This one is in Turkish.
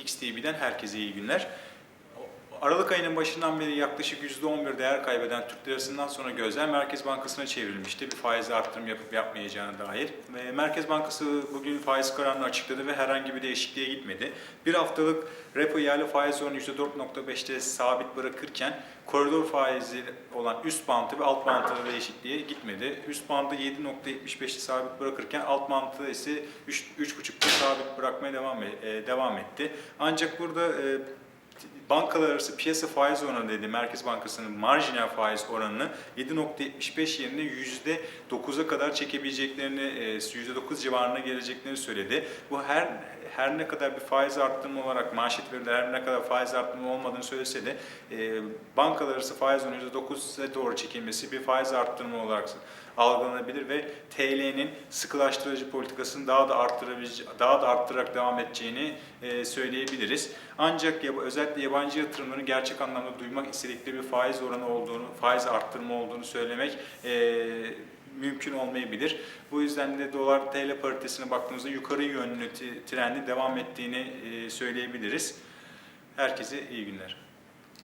XTB'den herkese iyi günler. Aralık ayının başından beri yaklaşık %11 değer kaybeden Türk lirasından sonra gözler Merkez Bankası'na çevrilmişti. Bir faiz artırım yapıp yapmayacağına dair. Ve Merkez Bankası bugün faiz kararını açıkladı ve herhangi bir değişikliğe gitmedi. Bir haftalık repo yerli faiz oranı %4.5'te sabit bırakırken koridor faizi olan üst bandı ve alt bandı değişikliğe gitmedi. Üst bandı 7.75'te sabit bırakırken alt bandı ise 3.5'te sabit bırakmaya devam, e, devam etti. Ancak burada e, bankalar arası piyasa faiz oranı dedi Merkez Bankası'nın marjinal faiz oranını 7.75 yerine %9'a kadar çekebileceklerini, e, %9 civarına geleceklerini söyledi. Bu her her ne kadar bir faiz arttırma olarak manşet verilerde her ne kadar faiz arttırma olmadığını söylese de e, bankalar arası faiz oranı %9'a doğru çekilmesi bir faiz arttırma olarak algılanabilir ve TL'nin sıkılaştırıcı politikasını daha da arttırabilece daha da arttırarak devam edeceğini e, söyleyebiliriz. Ancak yab- özellikle yabancı yatırımların gerçek anlamda duymak istedikleri bir faiz oranı olduğunu, faiz arttırma olduğunu söylemek e, mümkün olmayabilir. Bu yüzden de dolar TL paritesine baktığımızda yukarı yönlü trendi devam ettiğini e, söyleyebiliriz. Herkese iyi günler.